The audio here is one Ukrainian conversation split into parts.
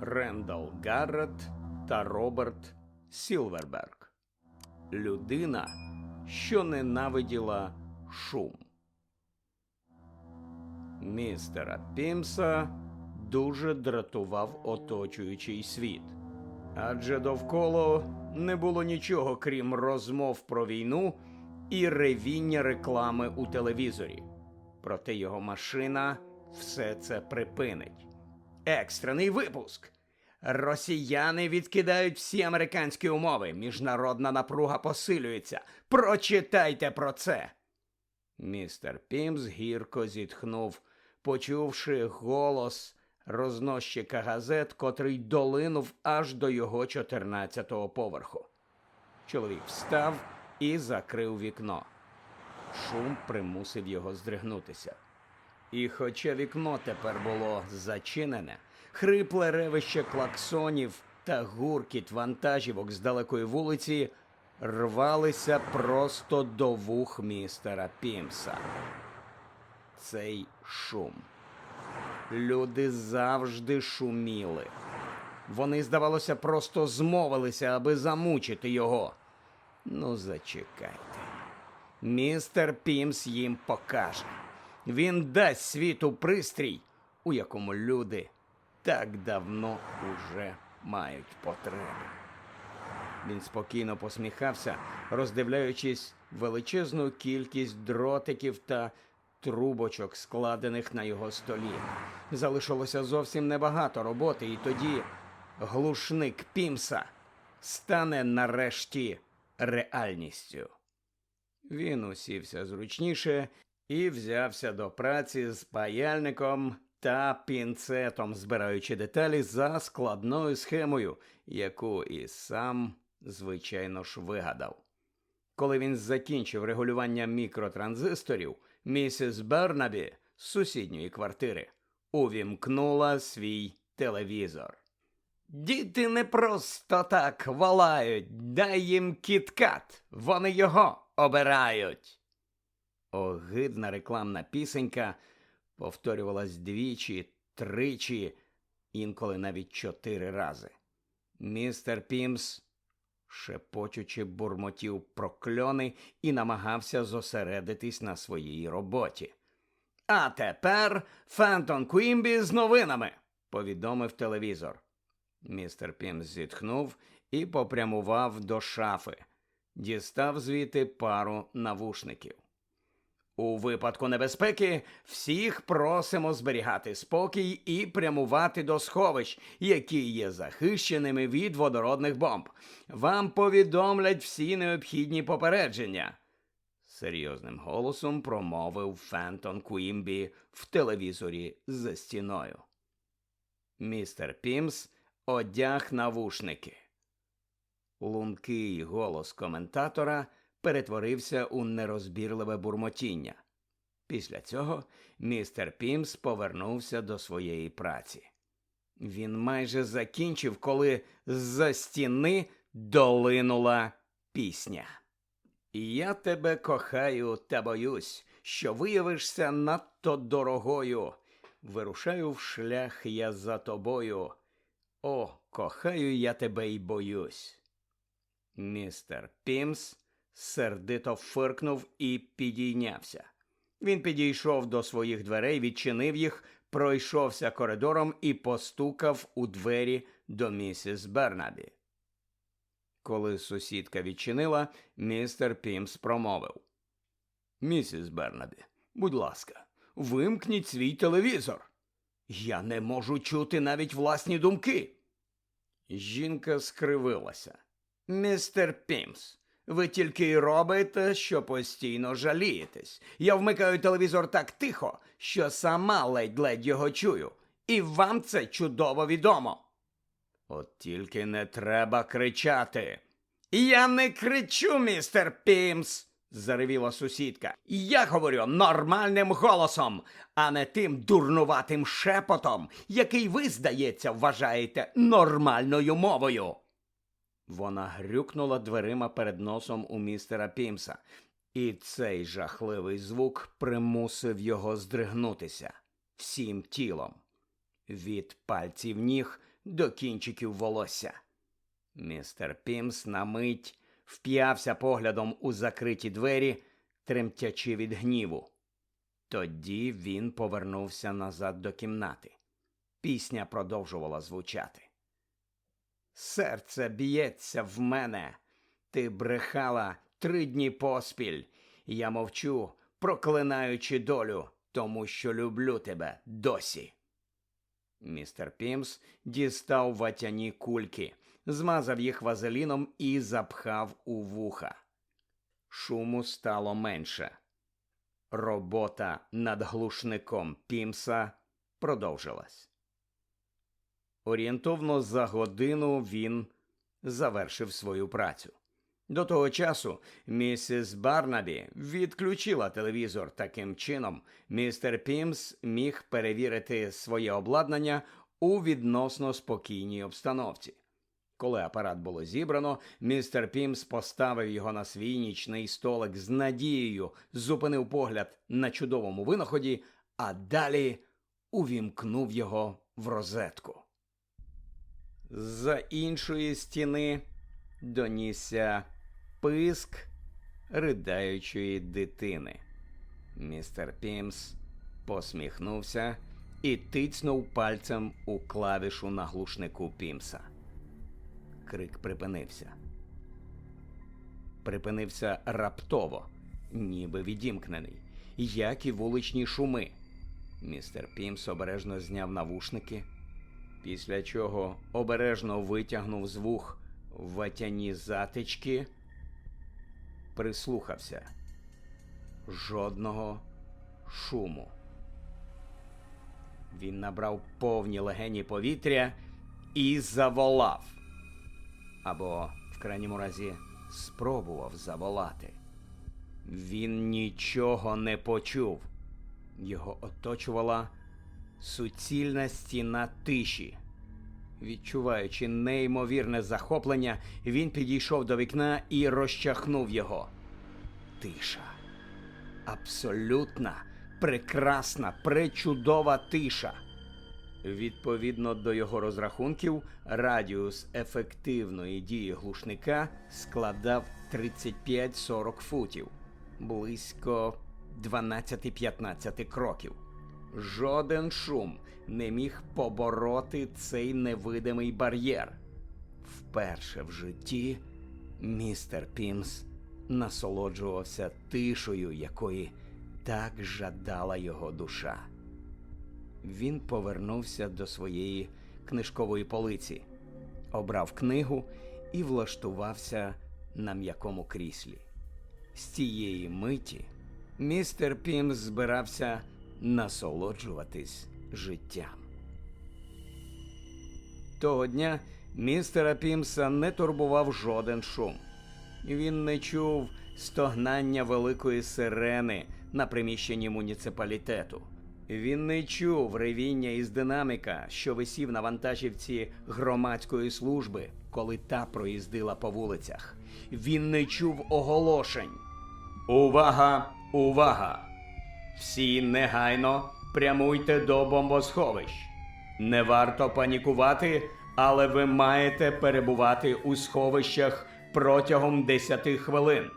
Рендал Гаррет та Роберт Сілверберг. Людина, що ненавиділа шум. Містера Пімса дуже дратував оточуючий світ. Адже довкола не було нічого, крім розмов про війну і ревіння реклами у телевізорі. Проте його машина все це припинить. Екстрений випуск. Росіяни відкидають всі американські умови. Міжнародна напруга посилюється. Прочитайте про це. Містер Пімс гірко зітхнув, почувши голос рознощика газет, котрий долинув аж до його 14-го поверху. Чоловік встав і закрив вікно. Шум примусив його здригнутися. І хоча вікно тепер було зачинене, хрипле ревище клаксонів та гуркіт вантажівок з далекої вулиці рвалися просто до вух містера Пімса. Цей шум. Люди завжди шуміли. Вони, здавалося, просто змовилися, аби замучити його. Ну, зачекайте. Містер Пімс їм покаже. Він дасть світу пристрій, у якому люди так давно уже мають потребу. Він спокійно посміхався, роздивляючись величезну кількість дротиків та трубочок, складених на його столі. Залишилося зовсім небагато роботи, і тоді глушник Пімса стане нарешті реальністю. Він усівся зручніше і взявся до праці з паяльником та пінцетом, збираючи деталі за складною схемою, яку і сам, звичайно ж, вигадав. Коли він закінчив регулювання мікротранзисторів, місіс Бернабі з сусідньої квартири увімкнула свій телевізор. Діти не просто так волають, дай їм кіткат, вони його обирають. Огидна рекламна пісенька повторювалась двічі, тричі, інколи навіть чотири рази. Містер Пімс, шепочучи, бурмотів прокльони і намагався зосередитись на своїй роботі. А тепер Фентон Квімбі з новинами, повідомив телевізор. Містер Пімс зітхнув і попрямував до шафи, дістав звідти пару навушників. У випадку небезпеки всіх просимо зберігати спокій і прямувати до сховищ, які є захищеними від водородних бомб. Вам повідомлять всі необхідні попередження. Серйозним голосом промовив Фентон Куімбі в телевізорі за стіною. Містер Пімс одяг навушники. Лункий голос коментатора перетворився у нерозбірливе бурмотіння. Після цього містер Пімс повернувся до своєї праці. Він майже закінчив, коли з-за стіни долинула пісня. Я тебе кохаю та боюсь, що виявишся надто дорогою. Вирушаю в шлях я за тобою. О, кохаю я тебе й боюсь. Містер Пімс сердито фиркнув і підійнявся. Він підійшов до своїх дверей, відчинив їх, пройшовся коридором і постукав у двері до місіс Бернабі. Коли сусідка відчинила, містер Пімс промовив. Місіс Бернабі, будь ласка, вимкніть свій телевізор. Я не можу чути навіть власні думки. Жінка скривилася. Містер Пімс, ви тільки й робите, що постійно жалієтесь. Я вмикаю телевізор так тихо, що сама ледь-ледь його чую. І вам це чудово відомо. От тільки не треба кричати. Я не кричу, містер Пімс, заревіла сусідка. Я говорю нормальним голосом, а не тим дурнуватим шепотом, який ви, здається, вважаєте нормальною мовою. Вона грюкнула дверима перед носом у містера Пімса, і цей жахливий звук примусив його здригнутися всім тілом. Від пальців ніг до кінчиків волосся. Містер Пімс на мить вп'явся поглядом у закриті двері, тремтячи від гніву. Тоді він повернувся назад до кімнати. Пісня продовжувала звучати. Серце б'ється в мене. Ти брехала три дні поспіль. Я мовчу, проклинаючи долю, тому що люблю тебе досі. Містер Пімс дістав ватяні кульки, змазав їх вазеліном і запхав у вуха. Шуму стало менше. Робота над глушником Пімса продовжилась. Орієнтовно за годину він завершив свою працю. До того часу місіс Барнабі відключила телевізор. Таким чином, містер Пімс міг перевірити своє обладнання у відносно спокійній обстановці. Коли апарат було зібрано, містер Пімс поставив його на свій нічний столик з надією, зупинив погляд на чудовому винаході, а далі увімкнув його в розетку. З іншої стіни донісся писк ридаючої дитини. Містер Пімс посміхнувся і тицнув пальцем у клавішу на глушнику Пімса. Крик припинився. Припинився раптово, ніби відімкнений, як і вуличні шуми. Містер Пімс обережно зняв навушники, після чого обережно витягнув з вух ватяні затички, прислухався. Жодного шуму. Він набрав повні легені повітря і заволав. Або, в крайньому разі, спробував заволати. Він нічого не почув. Його оточувала суцільна стіна тиші. Відчуваючи неймовірне захоплення, він підійшов до вікна і розчахнув його. Тиша. Абсолютна, прекрасна, пречудова тиша. Відповідно до його розрахунків, радіус ефективної дії глушника складав 35-40 футів, близько 12-15 кроків. Жоден шум не міг побороти цей невидимий бар'єр. Вперше в житті містер Пімс насолоджувався тишою, якої так жадала його душа. Він повернувся до своєї книжкової полиці, обрав книгу і влаштувався на м'якому кріслі. З цієї миті містер Пімс збирався насолоджуватись життям. Того дня містера Пімса не турбував жоден шум. Він не чув стогнання великої сирени на приміщенні муніципалітету. Він не чув ревіння із динаміка, що висів на вантажівці громадської служби, коли та проїздила по вулицях. Він не чув оголошень. Увага! Увага! Всі негайно прямуйте до бомбосховищ. Не варто панікувати, але ви маєте перебувати у сховищах протягом 10 хвилин.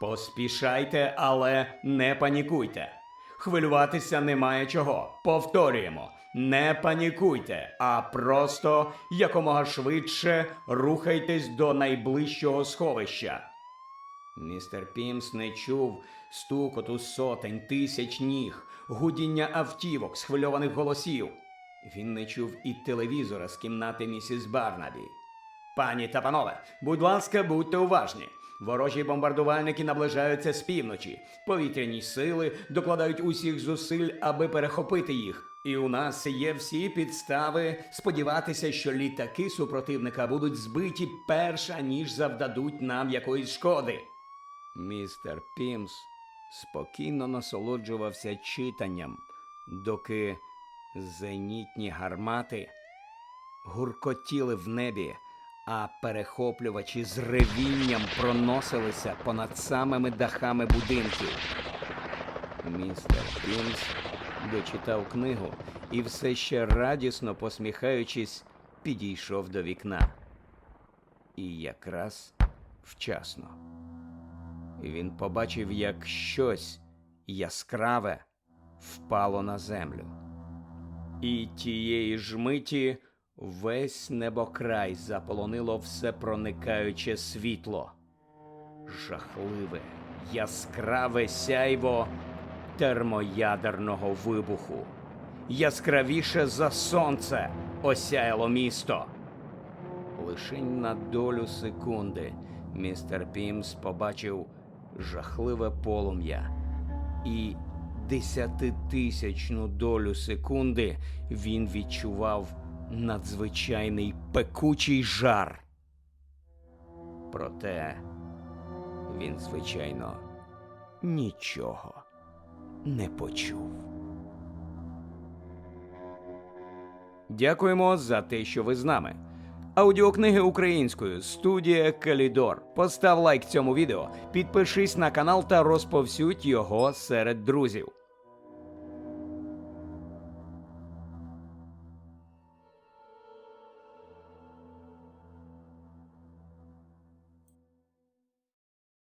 Поспішайте, але не панікуйте. Хвилюватися немає чого. Повторюємо, не панікуйте, а просто якомога швидше рухайтесь до найближчого сховища. Містер Пімс не чув стукоту сотень тисяч ніг, гудіння автівок, схвильованих голосів. Він не чув і телевізора з кімнати місіс Барнабі. Пані та панове, будь ласка, будьте уважні. Ворожі бомбардувальники наближаються з півночі. Повітряні сили докладають усіх зусиль, аби перехопити їх. І у нас є всі підстави сподіватися, що літаки супротивника будуть збиті перша, ніж завдадуть нам якоїсь шкоди. Містер Пімс спокійно насолоджувався читанням, доки зенітні гармати гуркотіли в небі, а перехоплювачі з ревінням проносилися понад самими дахами будинків. Містер Пімс дочитав книгу і все ще радісно посміхаючись, підійшов до вікна. І якраз вчасно. Він побачив, як щось яскраве впало на землю. І тієї ж миті весь небокрай заполонило все проникаюче світло. Жахливе, яскраве сяйво термоядерного вибуху. Яскравіше за сонце осяяло місто. Лишень на долю секунди містер Пімс побачив жахливе полум'я, і десятитисячну долю секунди він відчував надзвичайний пекучий жар. Проте він, звичайно, нічого не почув. Дякуємо за те, що ви з нами. Аудіокниги українською студія Калідор. Постав лайк цьому відео, підпишись на канал та розповсюдь його серед друзів.